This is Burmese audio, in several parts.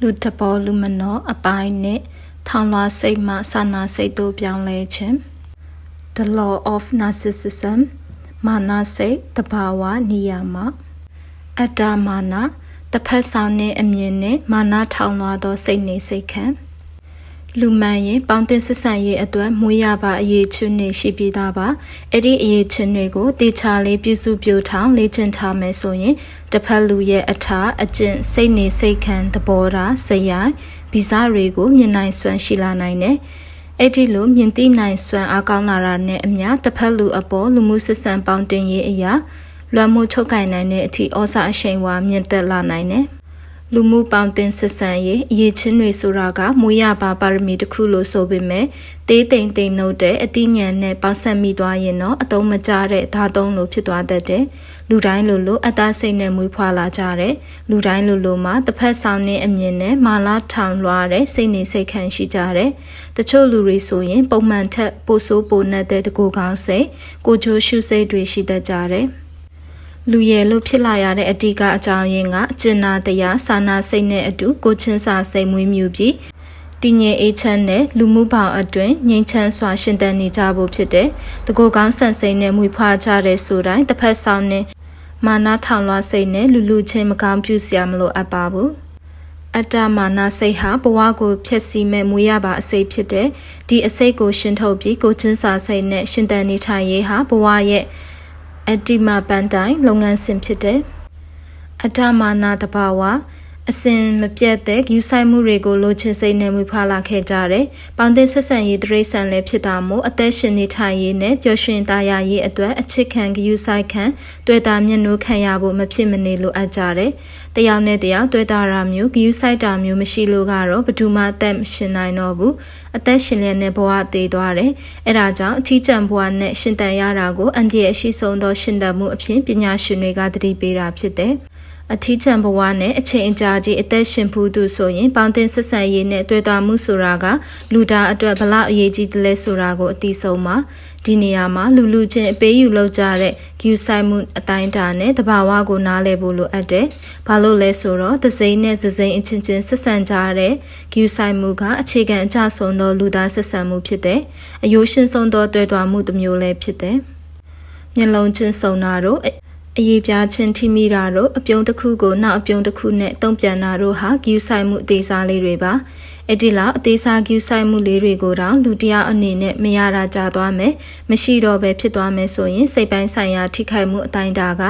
လူတဘောလူမနောအပိုင်းနဲ့ထောင်လွှားစိတ်မှစာနာစိတ်တို့ပြောင်းလဲခြင်း The law of narcissism မာနစိတ်တဘာဝနိယာမအတ္တမာနတစ်ဖက်ဆောင်တဲ့အမြင်နဲ့မာနထောင်လွှားသောစိတ်နေစိတ်ခံ လူမှန်ရင်ပေါင်းတင်ဆက်ဆံရေးအတွက်မွေးရပါအရေးချွနေရှိပြီးသားပါအဲ့ဒီအရေးချင်းတွေကိုတေချာလေးပြုစုပြထောင်လေ့ကျင့်ထားမယ်ဆိုရင်တစ်ဖက်လူရဲ့အထာအကျင့်စိတ်နေစိတ်ခံသဘောထားစရိုက်ဗီဇတွေကိုမြင်နိုင်စွမ်းရှိလာနိုင်တယ်အဲ့ဒီလိုမြင်သိနိုင်စွမ်းအားကောင်းလာတာနဲ့အမျှတစ်ဖက်လူအပေါ်လူမှုဆက်ဆံပေါင်းတင်ရေးအရာလွှမ်းမိုးချုပ်ကင်နိုင်တဲ့အထိဩဇာအရှိန်ဝါမြင့်တက်လာနိုင်တယ် လူမှုပေါင်းတင်ဆက်ဆံရေးအရေးချင်းတွေဆိုတာကမွေးရပါပါရမီတစ်ခုလို့ဆိုပေမဲ့တေးတိမ်တိမ်နှုတ်တဲ့အတိညာဉ်နဲ့ပေါင်းဆက်မိသွားရင်တော့အတုံးမကျတဲ့ဓာတုံးလိုဖြစ်သွားတတ်တယ်လူတိုင်းလိုလိုအသားစိတ်နဲ့မွေးဖွားလာကြတဲ့လူတိုင်းလိုလိုမှာတစ်ဖက်ဆောင်တဲ့အမြင်နဲ့မာလာထောင်လွှားတဲ့စိတ်နေစိတ်ခံရှိကြတဲ့တချို့လူတွေဆိုရင်ပုံမှန်ထက်ပိုဆိုးပိုနှက်တဲ့တကူကောင်းစိတ်ကိုချိုးရှုစိတ်တွေရှိတတ်ကြတယ် လူရယ်လို့ဖြစ်လာရတဲ့အဓိကအကြောင်းရင်းကအကျဉ်းနာတရားစာနာစိတ်နဲ့အတူကိုချင်းစာစိတ်မွေးမြူပြီးတည်ငြိမ်အေးချမ်းတဲ့လူမှုပေါင်းအတွင်းငြိမ်းချမ်းစွာရှင်သန်နေကြဖို့ဖြစ်တဲ့တကူကောင်းဆန်စိတ်နဲ့မွေးဖွားကြတဲ့ဆိုတိုင်းတစ်ဖက်ဆောင်နဲ့မာနထောင်လွှားစိတ်နဲ့လူလူချင်းမကောင်းပြုစရာမလိုအပ်ပါဘူးအတ္တမာနစိတ်ဟာဘဝကိုဖျက်ဆီးမဲ့မူရပါအစိတ်ဖြစ်တဲ့ဒီအစိတ်ကိုရှင်းထုတ်ပြီးကိုချင်းစာစိတ်နဲ့ရှင်သန်နေထိုင်ရေးဟာဘဝရဲ့ အတ္တိမပန်တိုင်းလုပ်ငန်းစဉ်ဖြစ်တဲ့အတ္တမာနတဘာဝ အစဉ်မပြတ်တဲ့ယူဆိုင်မှုတွေကိုလိုချင်စိတ်နဲ့မွေးဖွားလာခဲ့ကြတယ်။ပေါင်းတင်ဆက်ဆံရေးတရိษံလည်းဖြစ်တာမို့အသက်ရှင်နေထိုင်ရေးနဲ့ပျော်ရွှင်သားရရေးအတွက်အချစ်ခံယူဆိုင်ခံတွေ့တာမျက်နှာခံရဖို့မဖြစ်မနေလိုအပ်ကြတယ်။တယောက်နဲ့တယောက်တွေ့တာရာမျိုးယူဆိုင်တာမျိုးမရှိလို့ကတော့ဘယ်သူမှအသက်မရှင်နိုင်တော့ဘူး။အသက်ရှင်လျက်နဲ့ဘဝသေးသွားတယ်။အဲဒါကြောင့်အထီးကျန်ဘဝနဲ့ရှင်တန်ရတာကိုအန်တီရဲ့အရှိဆုံးသောရှင်တန်မှုအဖြစ်ပညာရှင်တွေကသတိပေးတာဖြစ်တယ်။ အထီးချံဘဝနဲ့အချိန်အကြာကြီးအသက်ရှင်ဖူးသူဆိုရင်ပေါင်းတင်ဆက်ဆံရေးနဲ့တွေ့တာမှုဆိုတာကလူသားအတွက်ဘလောက်အရေးကြီးတယ်လဲဆိုတာကိုအသိဆုံးပါဒီနေရာမှာလူလူချင်းအပေးယူလောက်ကြတဲ့ဂယူဆိုင်မှုအတိုင်းတာနဲ့တဘာဝကိုနားလည်ဖို့လိုအပ်တယ်။ဘာလို့လဲဆိုတော့သစိမ့်နဲ့သစိမ့်အချင်းချင်းဆက်ဆံကြတဲ့ဂယူဆိုင်မှုကအခြေခံအကျဆုံးသောလူသားဆက်ဆံမှုဖြစ်တယ်။အယိုးရှင်းဆုံးသောတွေ့တာမှုတစ်မျိုးလည်းဖြစ်တယ်။မျက်လုံးချင်းစုံတာတို့ အရေးပြားချင်းထိမိတာတို့အပြုံးတစ်ခုကိုနောက်အပြုံးတစ်ခုနဲ့တုံ့ပြန်တာတို့ဟာဂယူဆိုင်မှုအသေးစားလေးတွေပါအဲ့ဒီလောက်အသေးစားဂယူဆိုင်မှုလေးတွေကိုတော့လူတယောက်အနေနဲ့မရတာကြသွားမယ်မရှိတော့ပဲဖြစ်သွားမယ်ဆိုရင်စိတ်ပိုင်းဆိုင်ရာထိခိုက်မှုအတိုင်းတာက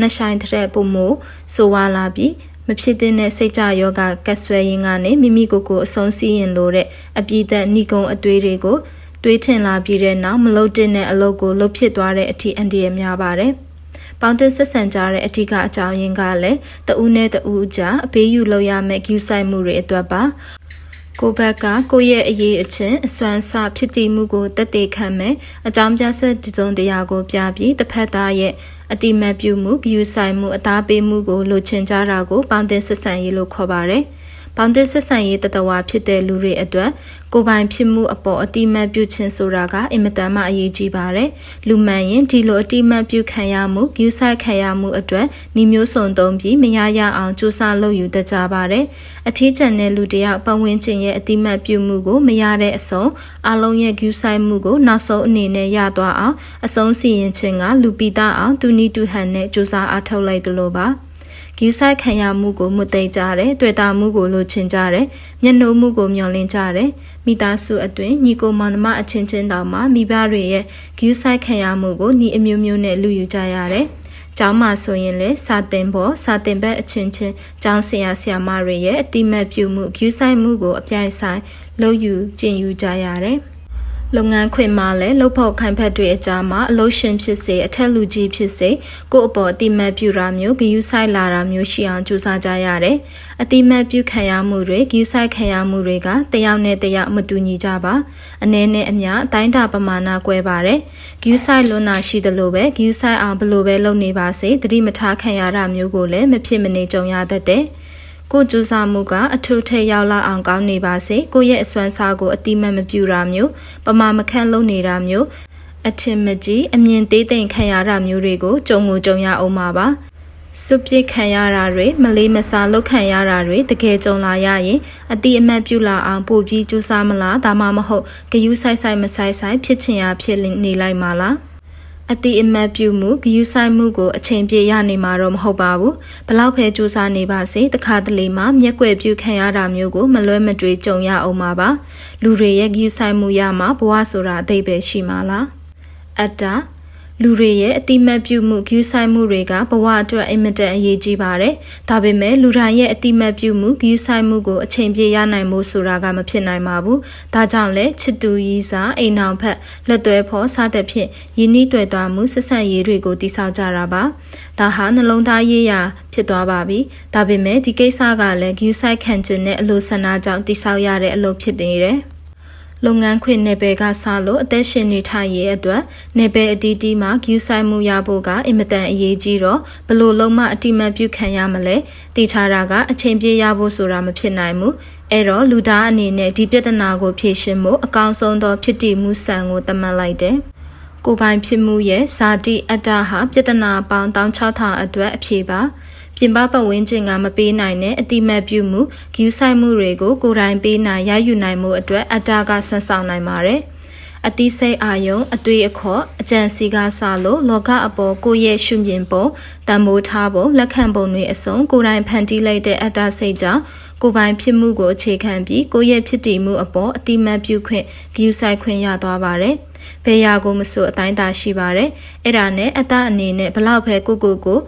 နှဆိုင်တဲ့ပုံမို့ဆိုဝါလာပြီးမဖြစ်တဲ့စိတ်ကြယောဂကတ်ဆွဲရင်ကနေမိမိကိုယ်ကိုအဆုံးစီးရင်လို့တဲ့အပြည့်သက်ဏီကုံအသွေးတွေကိုတွေးထင်လာပြီးတဲ့နောက်မလုတ်တဲ့အလုပ်ကိုလုပ်ဖြစ်သွားတဲ့အထိအန္တရာယ်များပါတယ်။ ပေါင်းတင်ဆက်ဆံကြတဲ့အထူးအကြောင်းရင်းကလည်းတဦးနဲ့တဦးကြားအပေးယူလုပ်ရမယ့်ဂူဆိုင်မှုတွေအတွက်ပါကိုဘက်ကကိုရဲ့အရေးအချင်းအစွမ်းစဖြစ်တည်မှုကိုတက်တေခံမယ်အကြောင်းပြဆက်ဒီစုံတရားကိုပြပြီးတစ်ဖက်သားရဲ့အတိမတ်ပြုမှုဂယူဆိုင်မှုအသားပေးမှုကိုလိုချင်ကြတာကိုပေါင်းတင်ဆက်ဆံရေးလို့ခေါ်ပါတယ်။ ပေါင်းသစ်ဆက်ဆံရေးတတဝါဖြစ်တဲ့လူတွေအတွက်ကိုပိုင်ဖြစ်မှုအပေါ်အတိမတ်ပြုခြင်းဆိုတာကအင်မတန်မှအရေးကြီးပါတယ်။လူမှန်ရင်ဒီလိုအတိမတ်ပြုခံရမှုဂယူဆိုင်ခံရမှုအတွက်နှီးမျိုးစုံသုံးပြီးမရရအောင်ကြိုးစားလုပ်ယူတတ်ကြပါတယ်။အထီးကျန်တဲ့လူတယောက်ပတ်ဝန်းကျင်ရဲ့အတိမတ်ပြုမှုကိုမရတဲ့အဆုံးအလုံးရဲ့ဂယူဆိုင်မှုကိုနောက်ဆုံးအနေနဲ့ရသွားအောင်အဆုံးစီရင်ခြင်းကလူပိသားအောင်တူနီတူဟန်နဲ့ကြိုးစားအားထုတ်လိုက်သလိုပါ။ ဂယူဆိုင်ခံရမှုကိုမှုသိကြတယ်တွေ့တာမှုကိုလိုချင်ကြတယ်မျက်နှာမှုကိုမျှော်လင့်ကြတယ်မိသားစုအတွင်းညီကိုမောင်နှမအချင်းချင်းတောင်မှမိဘတွေရဲ့ဂယူဆိုင်ခံရမှုကိုညီအမျိုးမျိုးနဲ့လူယူကြရတယ်ကျောင်းမှာဆိုရင်လေစာတင်ဖို့စာတင်ဘက်အချင်းချင်းကျောင်းဆရာဆရာမတွေရဲ့အတိမတ်ပြုမှုဂယူဆိုင်မှုကိုအပြိုင်ဆိုင်လုပ်ယူကျင့်ယူကြရတယ်။ လုပ်ငန်းခွင်မှာလည်းလုပ်ဖို့ခိုင်ဖက်တွေအကြားမှာအလို့ရှင်ဖြစ်စေအထက်လူကြီးဖြစ်စေကိုယ့်အပေါ်အတိမတ်ပြုတာမျိုးဂယူဆိုင်လာတာမျိုးရှိအောင်ကြိုးစားကြရတယ်။အတိမတ်ပြုခံရမှုတွေဂယူဆိုင်ခံရမှုတွေကတယောက်နဲ့တယောက်မတူညီကြပါ။အနေနဲ့အများအတိုင်းတာပမာဏကွဲပါတယ်။ဂယူဆိုင်လွန်နာရှိသလိုပဲဂယူဆိုင်အောင်ဘလို့ပဲလုပ်နေပါစေတတိမထားခံရတာမျိုးကိုလည်းမဖြစ်မနေကြုံရတတ်တယ်။ ကိုကြိုးစားမှုကအထူးထက်ရောက်လာအောင်ကောင်းနေပါစေကိုရဲ့အစွမ်းစားကိုအတိမတ်မပြူတာမျိုးပမာမခန့်လုံးနေတာမျိုးအထင်မကြီးအမြင်သေးသိမ်ခံရတာမျိုးတွေကိုကြုံငုံကြုံရအောင်ပါပါစွပစ်ခံရတာတွေမလေးမစားလောက်ခံရတာတွေတကယ်ကြုံလာရရင်အတိအမှတ်ပြုလာအောင်ပို့ပြီးကြိုးစားမလားဒါမှမဟုတ်ဂယုဆိုင်ဆိုင်မဆိုင်ဆိုင်ဖြစ်ချင်ရဖြစ်နေလိုက်မှာလား အတိအမှတ်ပြုမှုဂယုဆိုင်မှုကိုအချိန်ပြည့်ရနေမှာတော့မဟုတ်ပါဘူးဘလောက်ပဲကြိုးစားနေပါစေတခါတလေမှမျက်ွယ်ပြုခံရတာမျိုးကိုမလွဲမတွေကြုံရအောင်ပါပါလူတွေရဲ့ဂယုဆိုင်မှုရမှာဘဝဆိုတာအသေးပဲရှိမှာလားအတ္တ လူတွေရဲ့အတိမတ်ပြုမှုဂယူဆိုင်မှုတွေကဘဝအတွက်အင်မတန်အရေးကြီးပါတယ်။ဒါပေမဲ့လူတိုင်းရဲ့အတိမတ်ပြုမှုဂယူဆိုင်မှုကိုအချိန်ပြည့်ရနိုင်မှုဆိုတာကမဖြစ်နိုင်ပါဘူး။ဒါကြောင့်လဲချစ်သူရည်စားအိမ်အောင်ဖက်လက်သွဲဖော်စသဖြင့်ယဉ်ဤတွေ့သွားမှုဆက်ဆံရေးတွေကိုတိဆောက်ကြတာပါ။ဒါဟာနှလုံးသားရေးရာဖြစ်သွားပါပြီ။ဒါပေမဲ့ဒီကိစ္စကလည်းဂယူဆိုင်ခံခြင်းနဲ့အလိုဆန္ဒကြောင့်တိဆောက်ရတဲ့အလုပ်ဖြစ်နေတယ်။ လုပ်ငန်းခွင်နယ်ပယ်ကစလို့အသက်ရှင်နေထိုင်ရေးအတွက်နယ်ပယ်အတီးတီးမှာဂယူဆိုင်မှုရဖို့ကအင်မတန်အရေးကြီးတော့ဘလို့လုံးမအတိမတ်ပြုခံရမလဲတေချာတာကအချိန်ပြေးရဖို့ဆိုတာမဖြစ်နိုင်ဘူးအဲ့တော့လူသားအနေနဲ့ဒီပြဿနာကိုဖြေရှင်းဖို့အကောင်းဆုံးသောဖြစ်တည်မှုစံကိုသတ်မှတ်လိုက်တယ်ကိုပိုင်ဖြစ်မှုရဲ့ဇာတိအတ္တဟာပြဿနာပေါင်း16000အတွက်အဖြေပါ ပြင်ပပတ်ဝန်းကျင်ကမပေးနိုင်တဲ့အတိမတ်ပြုမှုဂယူးဆိုင်မှုတွေကိုကိုယ်တိုင်ပေးနိုင်ရယူနိုင်မှုအတွက်အတားကဆွမ်းဆောင်နိုင်ပါတယ်။အတိစိတ်အာယုံအတွေ့အခေါ်အကြံစီကားစလို့လောကအပေါ်ကိုယ့်ရဲ့ရှုမြင်ပုံတံမိုးထားပုံလက်ခံပုံတွေအစုံကိုယ်တိုင်ဖန်တီးလိုက်တဲ့အတ္တစိတ်ကြောင့်ကိုယ်ပိုင်ဖြစ်မှုကိုအခြေခံပြီးကိုယ့်ရဲ့ဖြစ်တည်မှုအပေါ်အတိမတ်ပြုခွင့်ဂယူးဆိုင်ခွင့်ရသွားပါတယ်။ဘယ်ရာကိုမဆိုအတိုင်းတာရှိပါတယ်။အဲ့ဒါနဲ့အတ္တအနေနဲ့ဘလောက်ပဲကိုကိုကို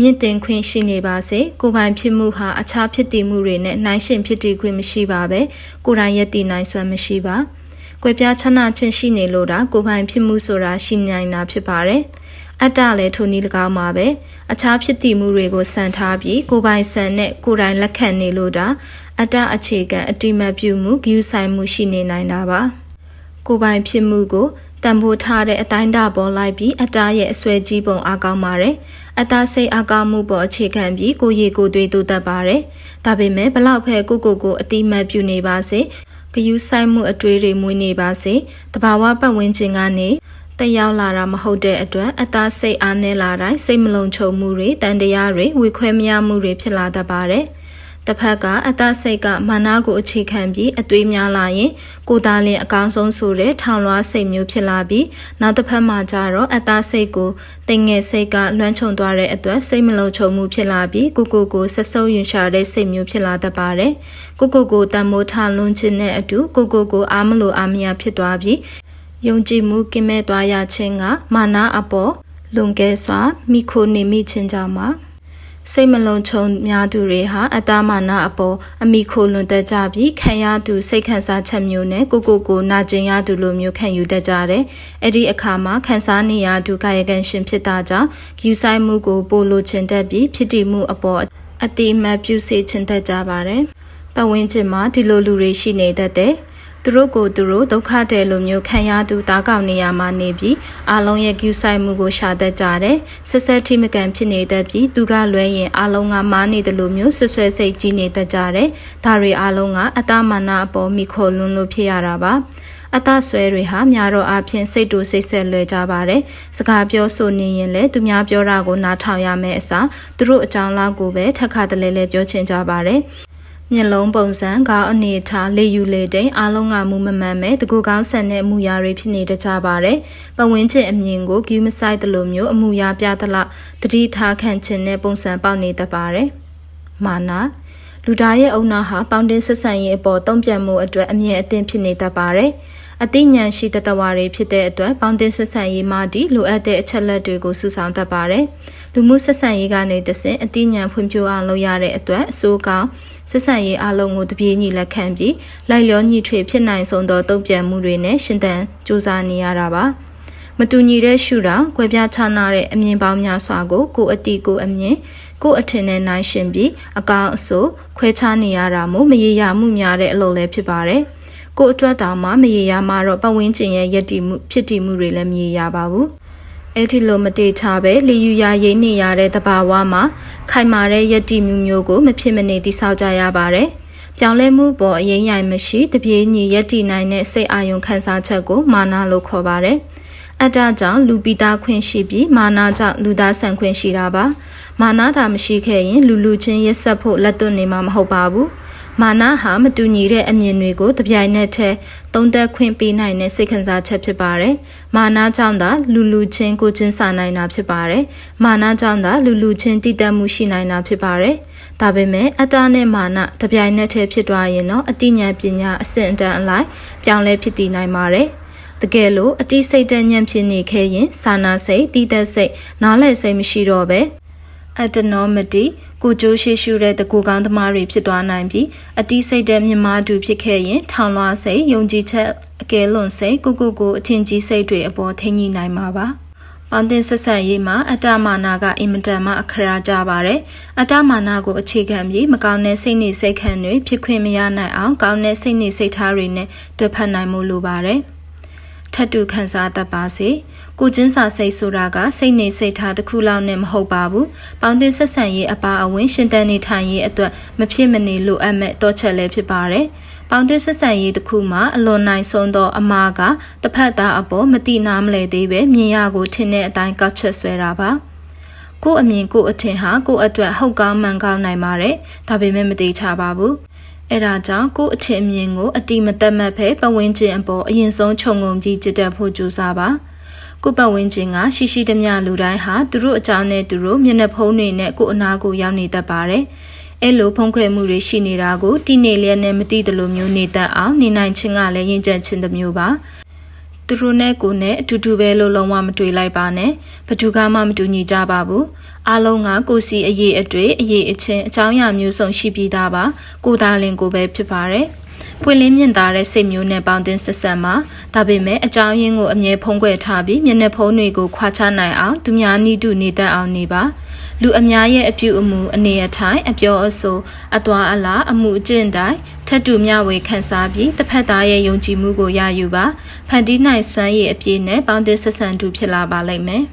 မြင့်တင်ခွင့်ရှိနေပါစေကိုပိုင်ဖြစ်မှုဟာအခြားဖြစ်တည်မှုတွေနဲ့နိုင်ရှင်ဖြစ်တည်ခွင့်မရှိပါပဲကိုယ်တိုင်ရည်တည်နိုင်စွမ်းမရှိပါကွယ်ပြားချနာချင်းရှိနေလို့တာကိုပိုင်ဖြစ်မှုဆိုတာရှိနိုင်တာဖြစ်ပါတယ်အတ္တလည်းထိုနည်း၎င်းပါပဲအခြားဖြစ်တည်မှုတွေကိုစံထားပြီးကိုပိုင်စံနဲ့ကိုယ်တိုင်လက်ခံနေလို့တာအတ္တအခြေခံအတိမတ်ပြုမှုဂယူဆိုင်မှုရှိနေနိုင်တာပါကိုပိုင်ဖြစ်မှုကိုတံပိုးထားတဲ့အတိုင်းတာပေါ်လိုက်ပြီးအတ္တရဲ့အစွဲကြီးပုံအားကောင်းပါတယ် အသားစိတ်အကားမှုပေါ်အခြေခံပြီးကိုရီကိုတွေးတူတတ်ပါတယ်။ဒါပေမဲ့ဘလောက်ဖဲကိုကိုကိုအတိမတ်ပြုနေပါစေ။ဂယူးဆိုင်မှုအတွေးတွေမွေးနေပါစေ။တဘာဝပတ်ဝန်းကျင်ကနေတက်ရောက်လာတာမဟုတ်တဲ့အတွက်အသားစိတ်အားနည်းလာတိုင်းစိတ်မလုံခြုံမှုတွေတန်တရားတွေဝေခွဲမရမှုတွေဖြစ်လာတတ်ပါတယ်။ တစ်ဖက်ကအတ္တစိတ်ကမာနကိုအခြေခံပြီးအသွေးများလာရင် ကိုယ်သားလင်အကောင်းဆုံးဆိုတဲ့ထောင်လွှားစိတ်မျိုးဖြစ်လာပြီးနောက်တစ်ဖက်မှာကျတော့အတ္တစိတ်ကိုတင်ငယ်စိတ်ကလွှမ်းခြုံသွားတဲ့အတွက်စိတ်မလုံခြုံမှုဖြစ်လာပြီးကိုကိုကိုဆက်ဆုပ်ယွန်ရှာတဲ့စိတ်မျိုးဖြစ်လာတတ်ပါတယ်ကိုကိုကိုတန်မိုးထားလွန်ခြင်းနဲ့အတူကိုကိုကိုအားမလို့အားမရဖြစ်သွားပြီးယုံကြည်မှုကင်းမဲ့သွားရခြင်းကမာနအပေါ်လွန်ကဲစွာမိခိုနေမိခြင်းကြောင့်ပါ စိတ်မလုံးချုံများသူတွေဟာအတ္တမာနအပေါ်အမိခိုလွန်တတ်ကြပြီးခံရသူစိတ်ခံစားချက်မျိုးနဲ့ကိုကိုကိုနာကျင်ရသူလိုမျိုးခံယူတတ်ကြတယ်။အဲ့ဒီအခါမှာခံစားနေရသူကာယကံရှင်ဖြစ်တာကြောင့်ယူဆိုင်မှုကိုပိုလိုချင်တတ်ပြီးဖြစ်တည်မှုအပေါ်အတိမတ်ပြုစေချင်တတ်ကြပါတယ်။ပတ်ဝန်းကျင်မှာဒီလိုလူတွေရှိနေတတ်တယ်။ သူတို့ကိုသူတို့ဒုက္ခတဲ့လိုမျိုးခံရသူတားကောက်နေရမှာနေပြီးအလုံးရဲ့ view ဆိုင်မှုကိုရှာတတ်ကြတယ်ဆက်ဆက်ထိမကန်ဖြစ်နေတတ်ပြီးသူကလွဲရင်အလုံးကမားနေတယ်လို့မျိုးဆွဆွဲစိတ်ကြီးနေတတ်ကြတယ်ဒါတွေအလုံးကအတမနာအပေါ်မိခိုလွန်းလို့ဖြစ်ရတာပါအတဆွဲတွေဟာများတော့အဖြစ်စိတ်တူစိတ်ဆက်လွယ်ကြပါတယ်။စကားပြောဆိုနေရင်လည်းသူများပြောတာကိုနားထောင်ရမယ်အစားသူတို့အကြောင်းလောက်ကိုပဲထက်ခါတလဲလဲပြောချင်ကြပါတယ် မျက်လုံးပုံစံကောင်းအနေထားလေယူလေတိန်အားလုံးကမူမမှန်မဲ့တကူကောင်းဆန်တဲ့အမူအရာတွေဖြစ်နေတကြပါတယ်။ပဝင်းချင်အမြင်ကိုဂူးမဆိုင်တလို့မျိုးအမူအရာပြသလောက်တတိထားခံခြင်းနဲ့ပုံစံပေါက်နေတတ်ပါတယ်။မာနာလူသားရဲ့အုံနာဟာပေါင်းတင်ဆက်ဆံရေးအပေါ်တုံ့ပြန်မှုအတွက်အမြင်အသင်ဖြစ်နေတတ်ပါတယ်။အသိဉာဏ်ရှိတတဝါတွေဖြစ်တဲ့အတွက်ပေါင်းတင်ဆက်ဆံရေးမှဒီလိုအပ်တဲ့အချက်လက်တွေကိုစုဆောင်းတတ်ပါတယ်။လူမှုဆက်ဆံရေးကနေတဆင့်အသိဉာဏ်ဖွံ့ဖြိုးအောင်လုပ်ရတဲ့အတွက်အစိုးကောင်း ဆက်ဆံရေးအလုံးကိုတပြေးညီလက်ခံပြီးလိုက်လျောညီထွေဖြစ်နိုင်ဆုံးသောတုံ့ပြန်မှုတွေနဲ့ရှင်သန်စူးစမ်းနေရတာပါမတူညီတဲ့ရှုထောင့်၊ကွဲပြားခြားနားတဲ့အမြင်ပေါင်းများစွာကိုကိုအတီကိုအမြင်ကိုအထင်နဲ့နိုင်ရှင်ပြီးအကောင်အဆိုးခွဲခြားနေရတာမို့မရေရာမှုများတဲ့အလုပ်လည်းဖြစ်ပါတယ်။ကိုအတွက်တောင်မှမရေရာမှတော့ပတ်ဝန်းကျင်ရဲ့ယက်တီမှုဖြစ်တည်မှုတွေလည်းမရေရာပါဘူး။ အဲ့ဒီလိုမတေချပဲလီယူရရိနေရတဲ့တဘာဝမှာခိုင်မာတဲ့ယက်တီမျိုးမျိုးကိုမဖြစ်မနေတိဆောက်ကြရပါတယ်။ပြောင်းလဲမှုပေါ်အရင်ရိုင်မရှိတပြေးညီယက်တီနိုင်တဲ့စိတ်အာယုံခံစားချက်ကိုမာနာလို့ခေါ်ပါတယ်။အတ္တကြောင့်လူပိသားခွင့်ရှိပြီးမာနကြောင့်လူသားဆန်ခွင့်ရှိတာပါမာနသာမရှိခဲ့ရင်လူလူချင်းရက်ဆက်ဖို့လက်သွတ်နေမှာမဟုတ်ပါဘူး မာနဟာမတူညီတဲ့အမြင်တွေကိုတပြိုင်နက်တည်းသုံးသက်ခွင့်ပေးနိုင်တဲ့စိတ်ခံစားချက်ဖြစ်ပါတယ်။မာနကြောင့်သာလူလူချင်းကိုချင်းစာနိုင်တာဖြစ်ပါတယ်။မာနကြောင့်သာလူလူချင်းတည်တတ်မှုရှိနိုင်တာဖြစ်ပါတယ်။ဒါပေမဲ့အတ္တနဲ့မာနတပြိုင်နက်တည်းဖြစ်သွားရင်တော့အတိညာပညာအစဉ်အတန်အလိုက်ပြောင်းလဲဖြစ်တည်နိုင်ပါတယ်။တကယ်လို့အတိစိတ်တညံဖြစ်နေခဲ့ရင်စာနာစိတ်တည်သက်စိတ်နားလည်စိတ်မရှိတော့ပဲအတ္တနောမတိ ကိုကြိုးရှိရှုတဲ့တကူကောင်းသမားတွေဖြစ်သွားနိုင်ပြီးအတိစိတ်တဲ့မြမတူဖြစ်ခဲ့ရင်ထောင်လွှားစိတ်ယုံကြည်ချက်အကယ်လွန်စိတ်ကိုကိုကိုအထင်ကြီးစိတ်တွေအပေါ်ထိန်းညှိနိုင်မှာပါ။ပေါင်းတင်ဆက်ဆက်ရေးမှာအတ္တမာနာကအင်မတန်မှအခရာကြပါတယ်။အတ္တမာနာကိုအခြေခံပြီးမကောင်းတဲ့စိတ်နေစိတ်ခံတွေဖြစ်ခွင့်မရနိုင်အောင်ကောင်းတဲ့စိတ်နေစိတ်ထားတွေနဲ့တွဲဖက်နိုင်မှုလိုပါတယ်။ ထပ်တူခံစားတတ်ပါစေ။ကိုချင်းစာစိတ်ဆိုတာကစိတ်နေစိတ်ထားတစ်ခုလောက်နဲ့မဟုတ်ပါဘူး။ပေါင်းတင်ဆက်ဆံရေးအပါအဝင်ရှင်တန်နေထိုင်ရေးအတွက်မဖြစ်မနေလိုအပ်မဲ့တော့ချက်လည်းဖြစ်ပါတယ်။ပေါင်းတင်ဆက်ဆံရေးတစ်ခုမှာအလွန်နိုင်ဆုံးသောအမားကတစ်ဖက်သားအပေါ်မတိနာမလဲသေးပဲမြင်ရကိုထင်တဲ့အတိုင်းကောက်ချက်ဆွဲတာပါ။ကို့အမြင်ကို့အထင်ဟာကို့အတွက်ဟုတ်ကောင်းမှန်ကောင်းနိုင်ပါတယ်။ဒါပေမဲ့မတိချပါဘူး။ အဲဒါကြောင့်ကို့အထင်အမြင်ကိုအတိမသက်မဲ့ဖဲပဝင်းကျင်အပေါ်အရင်ဆုံးခြုံငုံပြီးကြည်တက်ဖို့ကြိုးစားပါ။ကိုပတ်ဝန်းကျင်ကရှိရှိသမျှလူတိုင်းဟာသူတို့အကြောင်းနဲ့သူတို့မျက်နှာဖုံးတွေနဲ့ကိုအနာကိုရောက်နေတတ်ပါတယ်။အဲလိုဖုံးခွဲမှုတွေရှိနေတာကိုတိနေလျက်နဲ့မတိတလိုမျိုးနေတတ်အောင်နေနိုင်ခြင်းကလည်းရင်ကျက်ခြင်းတစ်မျိုးပါ။ သူတို့နဲ့ကိုနဲ့အတူတူပဲလို့လုံးဝမတွေ့လိုက်ပါနဲ့ဘသူကမှမတူညီကြပါဘူးအားလုံးကကိုစီအရေးအတွေ့အရေးအချင်းအကြောင်းအရာမျိုးစုံရှိပြီးသားပါကိုသားလင်ကိုပဲဖြစ်ပါတယ်ပွင့်လင်းမြင့်သာတဲ့စိတ်မျိုးနဲ့ပေါင်းတင်ဆက်ဆက်မှာဒါပေမဲ့အကြောင်းရင်းကိုအမြဲဖုံးကွယ်ထားပြီးမျက်နှာဖုံးတွေကိုခွာချနိုင်အောင်သူများနိတုနေတတ်အောင်နေပါလူအများရဲ့အပြုအမူအနေအထိုင်အပြောအဆိုအသွာအလာအမှုအကျင့်တိုင်း ထက်တူမျှဝေခန်းစားပြီးတစ်ဖက်သားရဲ့ယုံကြည်မှုကိုရယူပါဖန်တီးနိုင်စွမ်းရည်အပြည့်နဲ့ပေါင်းတင်ဆက်ဆံတူဖြစ်လာပါလိမ့်မယ်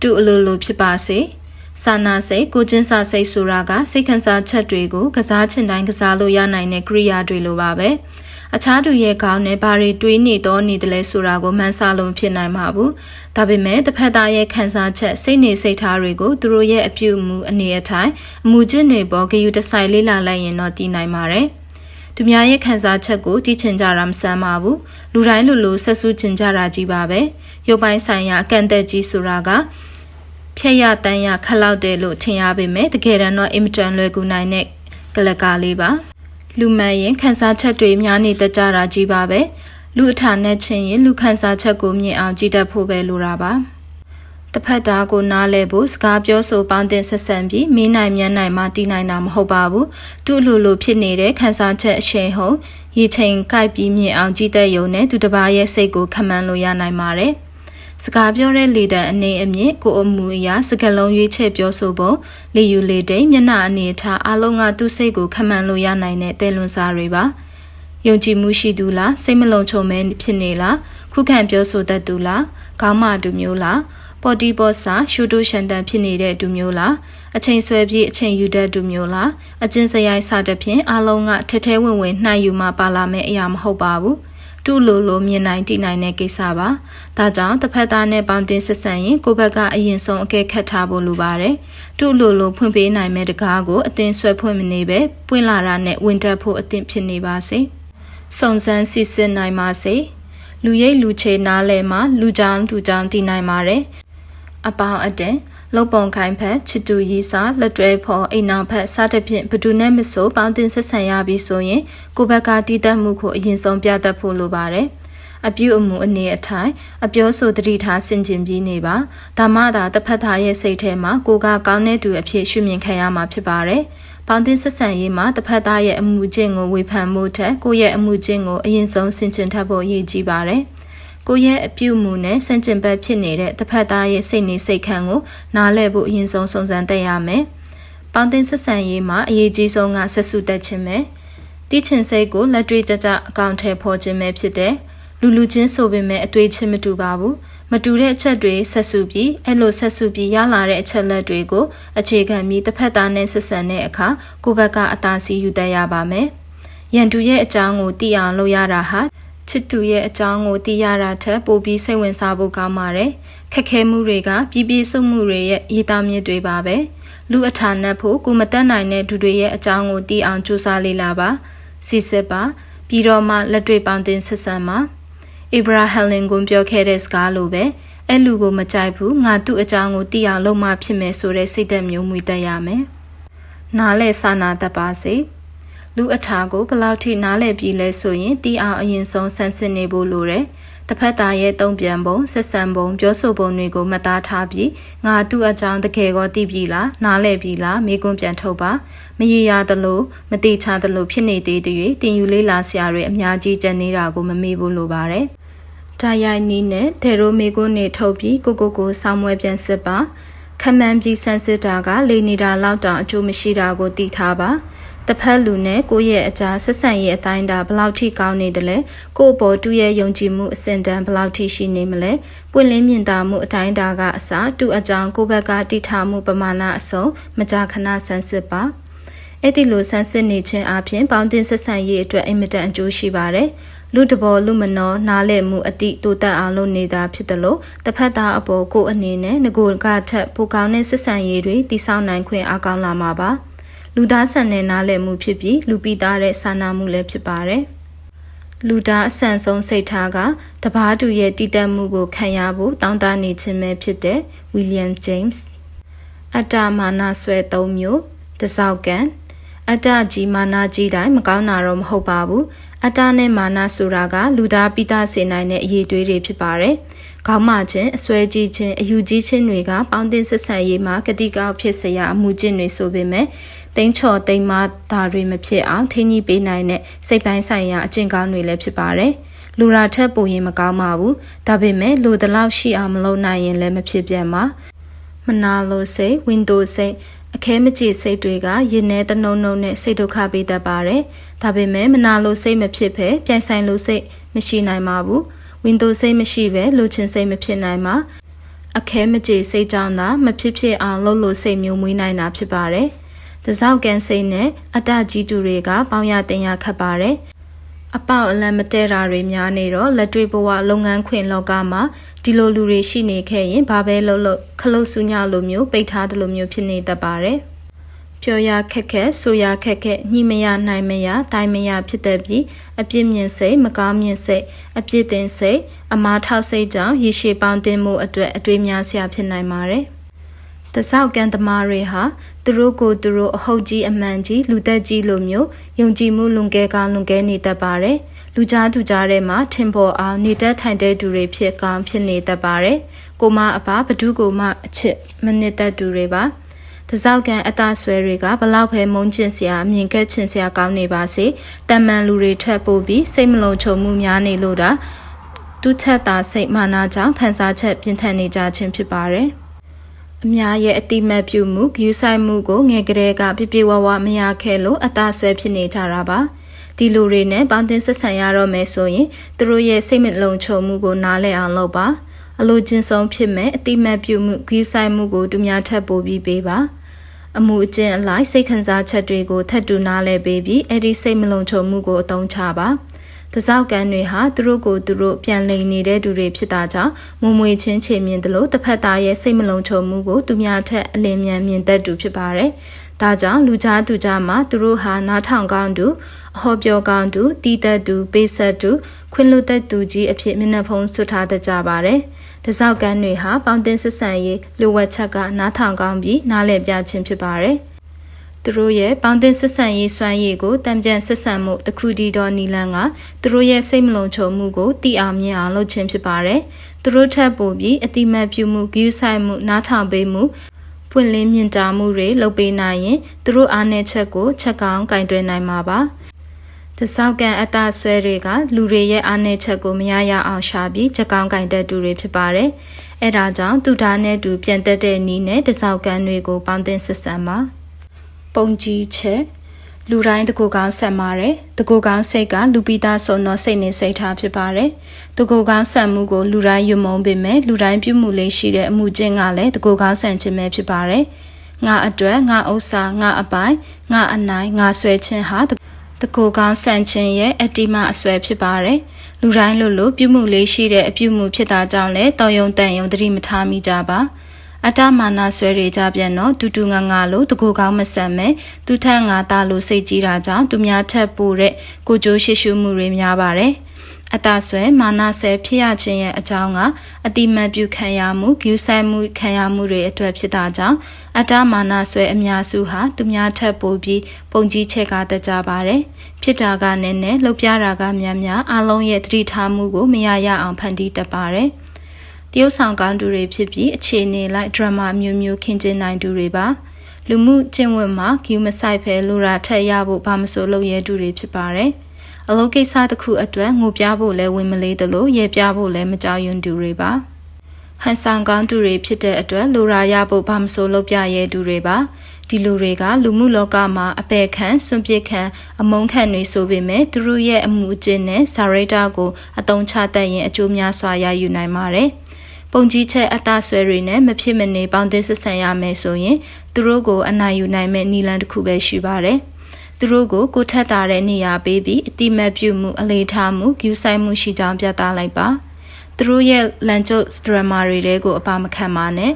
တူအလိုလိုဖြစ်ပါစေ။စာနာစိတ်ကိုချင်းစာစိတ်ဆိုတာကစိတ်ခံစားချက်တွေကိုကစားချင်တိုင်းကစားလို့ရနိုင်တဲ့ကိရိယာတွေလိုပါပဲအခြားသူရဲ့ခေါင်းနဲ့ဘာတွေတွေးနေတော့နေတယ်လဲဆိုတာကိုမှန်းဆလို့မဖြစ်နိုင်ပါဘူးဒါပေမဲ့တစ်ဖက်သားရဲ့ခံစားချက်စိတ်နေစိတ်ထားတွေကိုသူတို့ရဲ့အပြုအမူအနေအထိုင်အမူကျင့်တွေပေါ်ဂရုတစိုက်လေးလာလိုက်ရင်တော့တည်နိုင်ပါတယ် သူများရဲ့ခံစားချက်ကိုကြည့်ချင်ကြတာမဆန်းပါဘူးလူတိုင်းလူလိုဆက်ဆူချင်ကြတာကြီးပါပဲရုပ်ပိုင်းဆိုင်ရာအကန့်အသတ်ကြီးဆိုတာကဖြက်ရတန်းရခလောက်တယ်လို့ထင်ရပေမဲ့တကယ်တမ်းတော့အင်မတန်လွယ်ကူနိုင်တဲ့ကလကားလေးပါလူမှန်ရင်ခန်းစားချက်တွေများနေတတ်ကြတာကြီးပါပဲလူအထာနဲ့ချင်းရင်လူခန်းစားချက်ကိုမြင်အောင်ကြည့်တတ်ဖို့ပဲလိုတာပါ တစ်ဖက်သားကိုနားလဲဖို့စကားပြောဆိုပေါင်းတင်ဆက်ဆံပြီးမင်းနိုင်မြန်နိုင်မှတီးနိုင်တာမဟုတ်ပါဘူးသူ့လိုလိုဖြစ်နေတဲ့ခန်းစားချက်အရှိန်ဟုန်ရေချိန်ကိုက်ပြီးမြင်အောင်ကြည့်တတ်ရုံနဲ့သူတစ်ပါးရဲ့စိတ်ကိုခံမှန်းလို့ရနိုင်ပါတယ်။စကားပြောတဲ့လေတံအနေအမြင့်ကိုအမှုအရာစကလုံးရွေးချယ်ပြောဆိုပုံလေယူလေတိန်မျက်နှာအနေထားအလုံးကသူ့စိတ်ကိုခံမှန်းလို့ရနိုင်တဲ့တဲလွန်စားတွေပါယုံကြည်မှုရှိသူလားစိတ်မလုံခြုံမဲဖြစ်နေလားခုခံပြောဆိုတတ်သူလားခေါင်းမတူမျိုးလား ပေါ်တီပေါ်စာရှူတိုရှန်တန်ဖြစ်နေတဲ့သူမျိုးလားအချိန်ဆွဲပြီးအချိန်ယူတတ်သူမျိုးလားအကျဉ်းစရိုက်စတဲ့ဖြင့်အလုံးကထဲထဲဝင်ဝင်နှံ့ယူမှပါလာမယ့်အရာမဟုတ်ပါဘူးတူလိုလိုမြင်နိုင်တည်နိုင်တဲ့ကိစ္စပါ။ဒါကြောင့်တစ်ဖက်သားနဲ့ပေါင်းတင်ဆက်ဆံရင်ကိုယ့်ဘက်ကအရင်ဆုံးအကဲခတ်ထားဖို့လိုပါတယ်။တူလိုလိုဖွင့်ပေးနိုင်မဲ့တကားကိုအတင်းဆွဲဖွင့်မနေပဲပွင့်လာတာနဲ့ဝင်တက်ဖို့အသင့်ဖြစ်နေပါစေ။စုံစမ်းစစ်စစ်နိုင်ပါစေ။လူရိတ်လူချေနားလဲမှာလူကြောင်လူကြောင်တည်နိုင်ပါတယ်။ အပေါင်းအတင်လုံပုံခိုင်ဖက်ချစ်တူရီစာလက်တွဲဖော်အိမ်နောက်ဖက်စသဖြင့်ဘသူနဲ့မဆိုပေါင်းတင်ဆက်ဆံရပြီးဆိုရင်ကိုဘက်ကတည်တတ်မှုကိုအရင်ဆုံးပြတတ်ဖို့လိုပါတယ်အပြုအမူအနေအထိုင်အပြောဆိုတတိထားဆင်ခြင်ပြီးနေပါဒါမှသာတစ်ဖက်သားရဲ့စိတ်ထဲမှာကိုကကောင်းတဲ့သူအဖြစ်ရှုမြင်ခံရမှာဖြစ်ပါတယ်ပေါင်းတင်ဆက်ဆံရေးမှာတစ်ဖက်သားရဲ့အမှုချင်းကိုဝေဖန်မှုထက်ကိုယ့်ရဲ့အမှုချင်းကိုအရင်ဆုံးဆင်ခြင်ထပ်ဖို့ရည်ကြီးပါတယ်။ ကိုရဲ့အပြုမူနဲ့ဆန့်ကျင်ဘက်ဖြစ်နေတဲ့တစ်ဖက်သားရဲ့စိတ်နေစိတ်ခံကိုနားလည်ဖို့အရင်ဆုံးစုံစမ်းတတ်ရမယ်။ပေါင်းတင်ဆက်ဆံရေးမှာအရေးကြီးဆုံးကဆက်စုတက်ခြင်းပဲ။တီးချင်စိတ်ကိုလက်တွေ့ကြကြအကောင့်ထဲပေါ်ခြင်းပဲဖြစ်တဲ့လူလူချင်းဆိုပေမဲ့အတွေ့ချင်းမတူပါဘူး။မတူတဲ့အချက်တွေဆက်စုပြီးအဲ့လိုဆက်စုပြီးရလာတဲ့အချက်လက်တွေကိုအခြေခံပြီးတစ်ဖက်သားနဲ့ဆက်ဆံတဲ့အခါကိုယ့်ဘက်ကအသာစီးယူတတ်ရပါမယ်။ရန်တူရဲ့အကြောင်းကိုသိအောင်လုပ်ရတာဟာ ချစ်သူရဲ့အကြောင်းကိုသိရတာထက်ပိုပြီးစိတ်ဝင်စားဖို့ကောင်းပါတယ်ခက်ခဲမှုတွေကပြည်ပြည့်စုံမှုတွေရဲ့ရေးသားမြစ်တွေပါပဲလူအထာနတ်ဖို့ကိုမတက်နိုင်တဲ့သူတွေရဲ့အကြောင်းကိုသိအောင်ကြိုးစားလေ့လာပါစီစစ်ပါပြီးတော့မှလက်တွေ့ပေါင်းတင်ဆက်ဆံပါအိဗရာဟယ်လင်ကွန်ပြောခဲ့တဲ့စကားလိုပဲအဲ့လူကိုမကြိုက်ဘူးငါသူ့အကြောင်းကိုသိအောင်လုပ်မှဖြစ်မယ်ဆိုတဲ့စိတ်သက်မျိုးမွေတက်ရမယ်နားလဲစာနာတတ်ပါစေ လူအထာကိုဘယ်လောက်ထိနားလဲပြီလဲဆိုရင်တီးအောင်အရင်ဆုံးဆန်းစစ်နေဖို့လိုတယ်တစ်ဖက်သားရဲ့တုံ့ပြန်ပုံဆက်ဆံပုံပြောဆိုပုံတွေကိုမှတ်သားထားပြီးငါသူ့အကြောင်းတကယ်ကောသိပြီလားနားလဲပြီလားမေးခွန်းပြန်ထုတ်ပါမရေရသလိုမတိချသလိုဖြစ်နေသေးတဲ့တင်ယူလေးလာဆရာတွေအများကြီးကြံနေတာကိုမမေ့ဘူးလိုပါတယ်တာရိုက်နီးနဲ့ဒေရိုမေကွန်းနေထုတ်ပြီးကိုကိုကိုဆောင်းမွဲပြန်စစ်ပါခမန်းပြီးဆန်းစစ်တာကလေနေတာလောက်တောင်အကျိုးမရှိတာကိုသိထားပါ တစ်ဖက်လူနဲ့ကိုယ့်ရဲ့အကြားဆက်ဆံရေးအတိုင်းတာဘလောက်ထိကောင်းနေတယ်လဲကိုယ့်ဘောတူရဲ့ယုံကြည်မှုအစင်တန်းဘလောက်ထိရှိနေမလဲပွင့်လင်းမြင်သာမှုအတိုင်းတာကအစတူအကြောင်းကိုယ့်ဘက်ကတိထားမှုပမာဏအစုံမကြာခဏဆန်းစစ်ပါအဲ့ဒီလိုဆန်းစစ်နေခြင်းအပြင်ပေါင်းတင်ဆက်ဆံရေးအတွက်အင်မတန်အကျိုးရှိပါတယ်လူတဘောလူမနောနားလည်မှုအတိတိုးတက်အောင်လုပ်နေတာဖြစ်တယ်လို့တစ်ဖက်သားအပေါ်ကိုအနေနဲ့ငကိုကထက်ပိုကောင်းတဲ့ဆက်ဆံရေးတွေတည်ဆောက်နိုင်ခွင့်အကောင်းလာမှာပါ လူသားဆန်တဲ့နားလည်မှုဖြစ်ပြီးလူပိသားတဲ့စာနာမှုလည်းဖြစ်ပါတယ်လူသားအဆန်ဆုံးစိတ်ထားကတပားတူရဲ့တည်တတ်မှုကိုခံရဖို့တောင်းတနေခြင်းပဲဖြစ်တဲ့ William James အတ္တမာနဆွဲသုံးမျိုးတစောက်ကံအတ္တကြီးမာနကြီးတိုင်းမကောင်းတာတော့မဟုတ်ပါဘူးအတ္တနဲ့မာနဆိုတာကလူသားပိသားစေနိုင်တဲ့အရေးတွေးတွေဖြစ်ပါတယ်။ခေါင်းမခြင်းအစွဲကြီးခြင်းအယူကြီးခြင်းတွေကပေါင်းတင်ဆက်ဆံရေးမှာကတိကောက်ဖြစ်စရာအမှုကျင့်တွေဆိုပေမဲ့ တိန်ချော်တိန်မဒါတွေမဖြစ်အောင်ထိန်းကြီးပေးနိုင်တဲ့စိတ်ပိုင်းဆိုင်ရာအကျင့်ကောင်းတွေလည်းဖြစ်ပါတယ်။လူရာထက်ပိုရင်မကောင်းပါဘူး။ဒါပေမဲ့လူတလောက်ရှိအောင်မလုပ်နိုင်ရင်လည်းမဖြစ်ပြန်ပါ။မနာလိုစိတ် Windows စိတ်အခဲမကြေစိတ်တွေကရင်ထဲတနှုံနှုံနဲ့စိတ်ဒုက္ခပေးတတ်ပါတယ်။ဒါပေမဲ့မနာလိုစိတ်မဖြစ်ဘဲပြိုင်ဆိုင်လိုစိတ်မရှိနိုင်ပါဘူး။ Windows စိတ်မရှိဘဲလိုချင်စိတ်မဖြစ်နိုင်ပါ။အခဲမကြေစိတ်ကြောင့်သာမဖြစ်ဖြစ်အောင်လှုပ်လို့စိတ်မျိုးမွေးနိုင်တာဖြစ်ပါတယ်။ တစောက်ကန်စိတ်နဲ့အတကြီးတူတွေကပေါင်းရတင်ရခတ်ပါတယ်။အပေါက်အလံမတဲတာတွေများနေတော့လက်တွေ့ဘဝလုပ်ငန်းခွင်လောကမှာဒီလိုလူတွေရှိနေခဲ့ရင်ဘာပဲလုပ်လို့ခလုတ်ဆူညလိုမျိုးပိတ်ထားတယ်လို့မျိုးဖြစ်နေတတ်ပါတယ်။ပြောရခက်ခက်ဆိုရခက်ခက်ညှိမရနိုင်မရတိုင်းမရဖြစ်တဲ့ပြီးအပြစ်မြင်စိတ်မကောင်းမြင်စိတ်အပြစ်တင်စိတ်အမားထောက်စိတ်ကြောင့်ရေရှည်ပေါင်းတင်မှုအတွက်အတွေးများစရာဖြစ်နိုင်ပါတယ်။ တဆောက်ကံသမားတွေဟာသူတို့ကိုသူတို့အဟုတ်ကြီးအမှန်ကြီးလူသက်ကြီးလိုမျိုးယုံကြည်မှုလွန်ကဲကောင်းလွန်ကဲနေတတ်ပါတယ်။လူကြားသူကြားထဲမှာထင်ပေါ်အောင်နေတတ်ထိုင်တဲ့သူတွေဖြစ်ကောင်းဖြစ်နေတတ်ပါတယ်။ကိုမအပါဘဒုကိုမအချစ်မနစ်တတ်သူတွေပါ။တစောက်ကန်အသားဆွဲတွေကဘလောက်ပဲမုန်းချင်စရာအမြင်ကက်ချင်စရာကောင်းနေပါစေတမန်လူတွေထပ်ပို့ပြီးစိတ်မလုံခြုံမှုများနေလို့တာတူချက်တာစိတ်မာနာကြောင့်ခံစားချက်ပြင်းထန်နေကြခြင်းဖြစ်ပါတယ်။ အများရဲ့အတိမတ်ပြုမှုဂယူဆိုင်မှုကိုငယ်ကလေးကပြပြဝဝမရခဲ့လို့အသာဆွဲဖြစ်နေကြတာပါဒီလူတွေနဲ့ပေါင်းတင်ဆက်ဆံရတော့မယ်ဆိုရင်သူတို့ရဲ့စိတ်မလုံခြုံမှုကိုနားလည်အောင်လုပ်ပါအလိုချင်းဆုံးဖြစ်မဲ့အတိမတ်ပြုမှုဂယူဆိုင်မှုကိုသူများထပ်ပို့ပြီးပေးပါအမှုအကျင့်အလိုက်စိတ်ခံစားချက်တွေကိုထပ်တူနားလဲပေးပြီးအဲ့ဒီစိတ်မလုံခြုံမှုကိုအသုံးချပါ တစောက်ကန်တွေဟာသူတို့ကိုသူတို့ပြန်လိန်နေတဲ့သူတွေဖြစ်တာကြောင့်မုံမွေချင်းချေမြင်တယ်လို့တစ်ဖက်သားရဲ့စိတ်မလုံခြုံမှုကိုသူများထက်အလင်းမြန်မြင်တတ်သူဖြစ်ပါတယ်။ဒါကြောင့်လူကြားသူကြားမှာသူတို့ဟာနားထောင်ကောင်းသူအဟောပြောကောင်းသူတီးသက်သူပေးဆက်သူခွင့်လွတ်သက်သူကြီးအဖြစ်မျက်နှာဖုံးဆွထားတတ်ကြပါတယ်။တစောက်ကန်တွေဟာပေါင်းတင်ဆက်ဆံရေးလူဝက်ချက်ကနားထောင်ကောင်းပြီးနားလည်ပြခြင်းဖြစ်ပါတယ်။ သူတို့ရဲ့ပေါင်းတင်ဆက်ဆံရေးစွမ်းရည်ကိုတံပြန်ဆက်ဆံမှုတခုတည်းသောနီလန်ကသူတို့ရဲ့စိတ်မလုံခြုံမှုကိုသိအောင်မြင်အောင်လုပ်ခြင်းဖြစ်ပါတယ်။သူတို့ထပ်ပို့ပြီးအတိမတ်ပြုမှုဂရုစိုက်မှုနားထောင်ပေးမှုပွင့်လင်းမြင့်တာမှုတွေလုပ်ပေးနိုင်ရင်သူတို့အားနည်းချက်ကိုချက်ကောင်းကင်တွယ်နိုင်မှာပါ။တစောက်ကန်အတဆွဲတွေကလူတွေရဲ့အားနည်းချက်ကိုမရရအောင်ရှာပြီးချက်ကောင်းကင်တဲ့သူတွေဖြစ်ပါတယ်။အဲဒါကြောင့်သူသားနဲ့တူပြန်တက်တဲ့နီးနဲ့တစောက်ကန်တွေကိုပေါင်းတင်ဆက်ဆံပါ။ ပုံကြီးချက်လူတိုင်းတကူကောင်းဆက်မာတယ်တကူကောင်းစိတ်ကလူပိသားဆုံးတော့စိတ်နဲ့စိတ်ထားဖြစ်ပါတယ်တကူကောင်းဆက်မှုကိုလူတိုင်းယုံမုံပေမဲ့လူတိုင်းပြုမှုလေးရှိတဲ့အမှုချင်းကလည်းတကူကောင်းဆန်ခြင်းပဲဖြစ်ပါတယ်ငါအတွက်ငါဥစ္စာငါအပိုင်ငါအနိုင်ငါဆွဲခြင်းဟာတတကူကောင်းဆန့်ခြင်းရဲ့အတ္တိမအစွဲဖြစ်ပါတယ်လူတိုင်းလိုလိုပြုမှုလေးရှိတဲ့အပြုမှုဖြစ်တာကြောင့်လည်းတော်ယုံတန်ယုံသတိမထားမိကြပါ အတ္တမာနဆွဲတွေကြပြန်တော့တူတူငါငါလို့တကူကောင်းမဆန်မဲသူထက်ငါသားလို့စိတ်ကြီးတာကြောင့်သူများထက်ပိုတဲ့ကိုကြိုးရှိရှုမှုတွေများပါတယ်။အတဆွဲမာနဆဲဖြစ်ရခြင်းရဲ့အကြောင်းကအတိမတ်ပြုခံရမှုဂယူဆိုင်မှုခံရမှုတွေအတွက်ဖြစ်တာကြောင့်အတ္တမာနဆွဲအများစုဟာသူများထက်ပိုပြီးပုံကြီးချက်ကတကြပါတယ်ဖြစ်တာကနည်းနည်းလှုပ်ပြတာကများများအလုံးရဲ့သတိထားမှုကိုမရရအောင်ဖန်တီးတတ်ပါတယ် တရုတ်ဆောင်ကောင်းသူတွေဖြစ်ပြီးအခြေအနေလိုက်ဒရမာမျိုးမျိုးခင်းကျင်းနိုင်သူတွေပါလူမှုကျင့်ဝတ်မှာဂယူမဆိုင်ဖဲလိုရာထက်ရဖို့ဘာမဆိုလုပ်ရဲသူတွေဖြစ်ပါတယ်။အလုပ်ကိစ္စတစ်ခုအတွက်ငိုပြဖို့လည်းဝင်မလေးတလို့ရေပြဖို့လည်းမကြောက်ရွံ့သူတွေပါဟန်ဆောင်ကောင်းသူတွေဖြစ်တဲ့အတွက်လူရာရဖို့ဘာမဆိုလုပ်ပြရဲသူတွေပါ ဒီလူတွေကလူမှုလောကမှာအပေခံစွန့်ပစ်ခံအမုန်းခံတွေဆိုပေမဲ့သူတို့ရဲ့အမှုအကျင့်နဲ့စာရိတာကိုအတုံးချတတ်ရင်အကျိုးများစွာရယူနိုင်ပါတယ်ပုံကြီးချက်အတဆွဲတွေနဲ့မဖြစ်မနေပေါင်းသစ်ဆက်ဆံရမယ်ဆိုရင်သူတို့ကိုအနိုင်ယူနိုင်မဲ့နည်းလမ်းတစ်ခုပဲရှိပါတယ်။သူတို့ကိုကိုထက်တာတဲ့နေရာပေးပြီးအတိမတ်ပြုမှုအလေးထားမှုဂူဆိုင်မှုရှိကြောင်းပြသလိုက်ပါသူတို့ရဲ့လန်ကျုပ်ဒရမာတွေတဲကိုအပါမခံပါနဲ့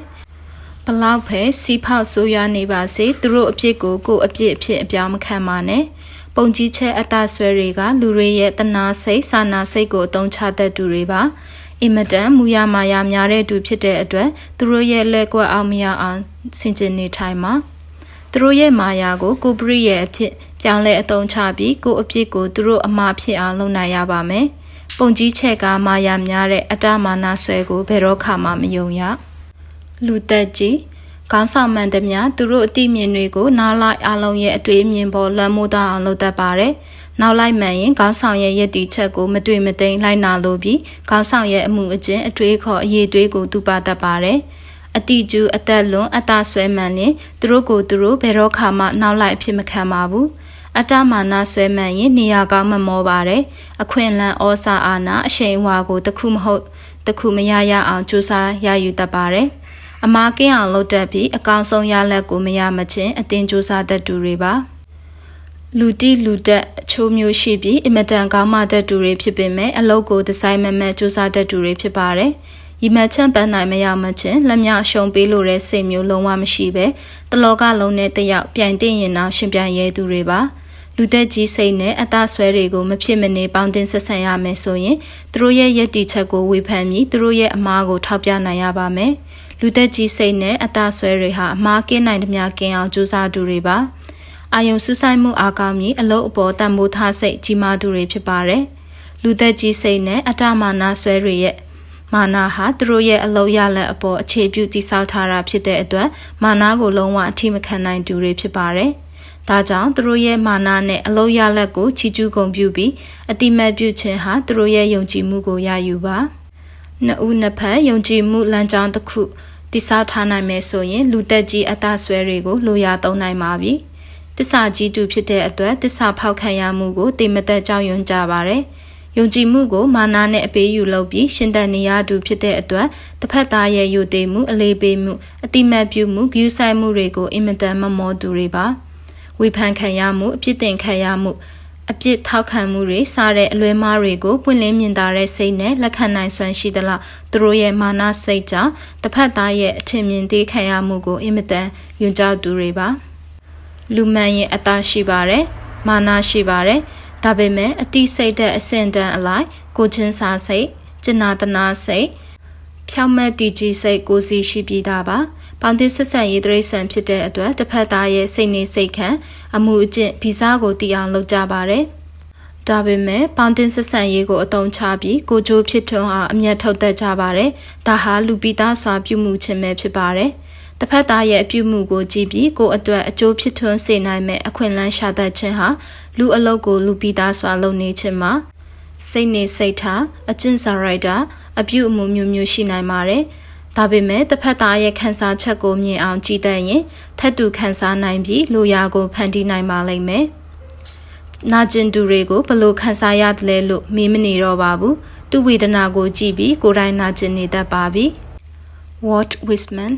ဘလောက်ပဲစီဖောက်ဆိုးရွားနေပါစေသူတို့အပြစ်ကိုကိုအပြစ်အဖြစ်အပြောင်းမခံပါနဲ့ပုံကြီးချက်အတဆွဲတွေကလူတွေရဲ့တနာစိတ်စာနာစိတ်ကိုအသုံးချတတ်သူတွေပါအင်မတန်မူရမာယာများတဲ့သူဖြစ်တဲ့အတွက်သူတို့ရဲ့လက်ကွက်အောင်မရအောင်ဆင်ခြင်နေထိုင်မှာသူတို့ရဲ့မာယာကိုကိုပရိရဲ့အဖြစ်ပြောင်းလဲအသုံးချပြီးကိုအပြစ်ကိုသူတို့အမှားဖြစ်အောင်လုပ်နိုင်ရပါမယ်။ပုံကြီးချက်ကမာယာများတဲ့အတ္တမာနဆွဲကိုဘယ်တော့ခါမှမယုံရ။ လူသက်ကြီးခေါင်းဆောင်မှန်သမျှသူတို့အတိမြင်တွေကိုနားလိုက်အလုံးရဲ့အတွေ့အမြင်ပေါ်လွှမ်းမိုးသားအောင်လုပ်တတ်ပါတယ်။နောက်လိုက်မှန်ရင်ခေါင်းဆောင်ရဲ့ယက်တီချက်ကိုမတွေ့မသိမ်းလိုက်နာလို့ပြီးခေါင်းဆောင်ရဲ့အမှုအကျင့်အတွေးခေါ်အရေးတွေးကိုသူပါတတ်ပါတယ်။အတီကျူအသက်လွန်အတဆွဲမှန်ရင်သူတို့ကိုသူတို့ဘယ်တော့ခါမှနောက်လိုက်အဖြစ်မခံပါဘူးအတမာနဆွဲမှန်ရင်နေရာကောင်းမမောပါတယ်အခွင့်အလန်းဩစာအာနာအရှိန်ဝါကိုတခုမဟုတ်တခုမရရအောင်ကြိုးစားရယူတတ်ပါတယ် အမားကင်းအောင်လုပ်တတ်ပြီးအကောင်ဆုံးရလက်ကိုမရမချင်းအတင်းကြိုးစားတတ်သူတွေပါလူတိလူတက်အချိုးမျိုးရှိပြီးအင်မတန်ကောင်းမတတ်သူတွေဖြစ်ပေမဲ့အလုပ်ကိုဒီဇိုင်းမမတ်စူးစမ်းတတ်သူတွေဖြစ်ပါတယ်။ရီမတ်ချန့်ပန်းနိုင်မရမချင်းလက်မြရှုံပေးလို့တဲ့စိတ်မျိုးလုံးဝမရှိပဲတလောကလုံးနဲ့တယောက်ပြိုင်တင်ရင်တော့ရှင်ပြိုင်ရဲသူတွေပါလူသက်ကြီးစိတ်နဲ့အသားဆွဲတွေကိုမဖြစ်မနေပေါင်းတင်ဆက်ဆံရမယ်ဆိုရင်သူတို့ရဲ့ယက်တီချက်ကိုဝေဖန်ပြီးသူတို့ရဲ့အမားကိုထောက်ပြနိုင်ရပါမယ် လူသက်ကြီးစိတ်နဲ့အသားဆွဲတွေဟာအမားကင်းနိုင်သမျှကင်းအောင်ကြိုးစားသူတွေပါအာယုံစူးစိုက်မှုအားကောင်းပြီးအလုတ်အပေါ်တန်မိုးထားစိတ်ကြီးမားသူတွေဖြစ်ပါတယ်လူသက်ကြီးစိတ်နဲ့အတ္တမာနဆွဲတွေရဲ့မာနာဟာသူတို့ရဲ့အလုံးရလက်အပေါ်အခြေပြုတည်ဆောက်ထားတာဖြစ်တဲ့အတွက်မာနာကိုလုံးဝအထိမခံနိုင်သူတွေဖြစ်ပါတယ်။ဒါကြောင့်သူတို့ရဲ့မာနာနဲ့အလုံးရလက်ကိုချီကျူးဂုံပြုပြီးအတိမတ်ပြုခြင်းဟာသူတို့ရဲ့ယုံကြည်မှုကိုရယူပါ။ နှစ်ဦးနှစ်ဖက်ယုံကြည်မှုလမ်းကြောင်းတစ်ခုတည်ဆောက်ထားနိုင်မယ်ဆိုရင် လူသက်ကြီးအသားဆွဲတွေကိုလိုရာသုံးနိုင်ပါပြီ။တစ္ဆာကြီးတူဖြစ်တဲ့အတွက်တစ္ဆာဖောက်ခံရမှုကိုတိမသက်ကြောက်ရွံ့ကြပါတယ်။ယုံကြည်မှုကိုမာနာနဲ့အပေးယူလုပ်ပြီးရှင်သန်နေရသူဖြစ်တဲ့အတွက်တစ်ဖက်သားရဲ့ယုံသေးမှုအလေးပေးမှုအတိမတ်ပြုမှုဂရုစိုက်မှုတွေကိုအင်မတန်မမောသူတွေပါဝေဖန်ခံရမှုအပြစ်တင်ခံရမှု အပြစ်ထောက်ခံမှုတွေစတဲ့အလွဲမားတွေကိုပွင့်လင်းမြင်သာတဲ့စိတ်နဲ့လက်ခံနိုင်စွမ်းရှိသလားသူတို့ရဲ့မာနစိတ်ကြောင့်တစ်ဖက်သားရဲ့အထင်မြင်သေးခံရမှုကိုအင်မတန်ယွံကြောက်သူတွေပါလူမှန်ရင်အသားရှိပါတယ်မာနရှိပါတယ်ဒါပေမဲ့အတိစိတ်တဲ့အစင်တန်အလိုက်ကိုချင်းစာစိတ်ကျင်နာတနာစိတ် ဖြောင့်မတ်တည်ကြည်စိတ်ကိုစီရှိပြီးသားပါပေါင်းသစ်ဆက်ဆံရေးတရိษံဖြစ်တဲ့အတွက်တစ်ဖက်သားရဲ့စိတ်နေစိတ်ခံအမှုအကျင့်ဗီဇကိုတည်အောင်လုပ်ကြပါတယ်ဒါပေမဲ့ပေါင်းတင်ဆက်ဆံရေးကိုအတုံးချပြီးကိုကြိုးဖြစ်ထွန်းအားအမျက်ထုတ်တတ်ကြပါတယ်။ဒါဟာလူပိသားစွာပြုမှုခြင်းပဲဖြစ်ပါတယ်။တစ်ဖက်သားရဲ့အပြုမှုကိုကြည့်ပြီးကိုအတွက်အကျိုးဖြစ်ထွန်းစေနိုင်မဲ့အခွင့်အလမ်းရှာတတ်ခြင်းဟာလူအလုပ်ကိုလူပြီးသားစွာလုပ်နေခြင်းမှာစိတ်နေစိတ်ထားအကျင့်စာရိုက်တာ အပြုအမူမျိုးမျိုးရှိနိုင်ပါတယ်။ဒါပေမဲ့တစ်ဖက်သားရဲ့ခံစားချက်ကိုမြင်အောင်ကြည့်တတ်ရင်ထက်တူခံစားနိုင်ပြီးလူရာကိုဖန်တီးနိုင်ပါလိမ့်မယ်။နာကျင်သူတွေကိုဘလို့ခံစားရတယ်လဲလို့မေးမနေတော့ပါဘူး။သူဝေဒနာကိုကြည့်ပြီးကိုယ်တိုင်နာကျင်နေတတ်ပါပြီ။ Walt Whitman